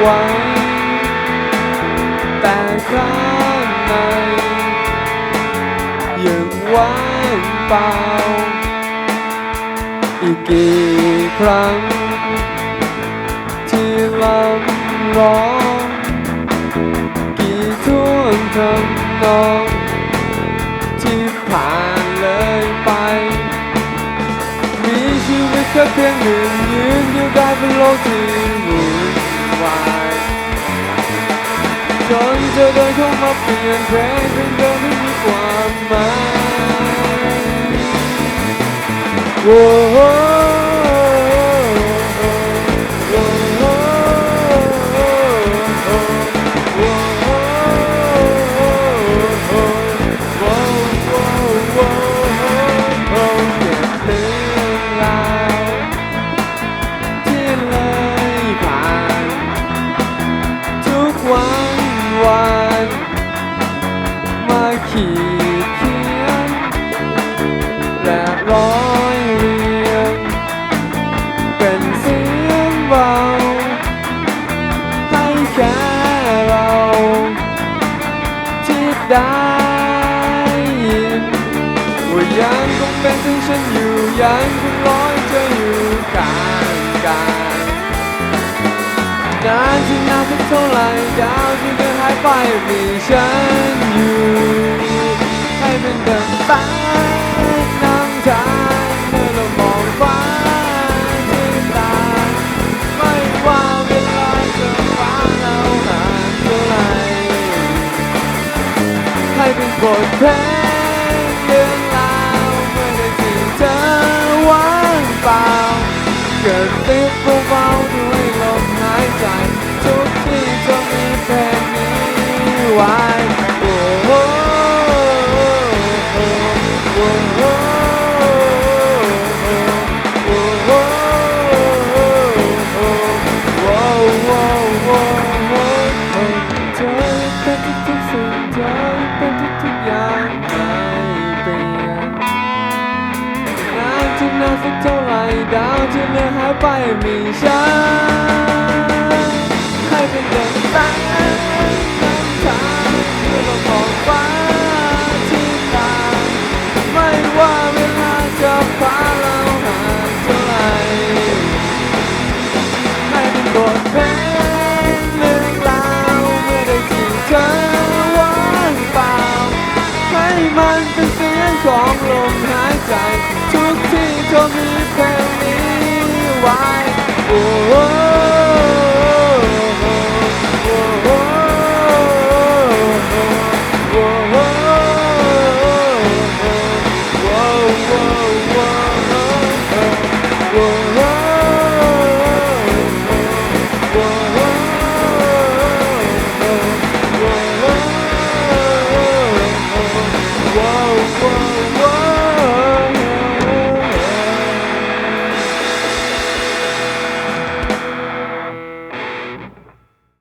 ไว้ แต่ข้างในยังว่างเปล่า อีกกี่ครั้ง ที่ลำร้อง กี่ท่วงทำนอง ที่ผ่านเลยไป มีชีวิตแค่เพียงหนึ่งยืนอยู่ได้บนโลกที่ มาเปลี่ย ขีดเขียนและร้อยเรียง เป็นเสียงเบาให้แค่เราที่ได้ยินว่ายังคงเป็นที่ฉันอยู่ยังคงร้อยเธอยู่ข้างกันนานที่นานสักเท่าไหร่ดาวที่เดินหายไปมีฉัน อยู่ให้เป็นดังฟ้านำทางเมื่อเรามองฟ้าที่ตาไม่ว่าเวลาจะฟ้าเราห่างเท่าไรให้เป็นบทเพลงเรื่องราวเมื่อได้ที่เธอว่างเปล่าเกิดติดเบา ดาวที่เหลือหายไปมีฉันให้เป็นเดินตาม มันเป็นเสียงของลมหายใจ ทุกที่ก็มีเพลงนี้ไว้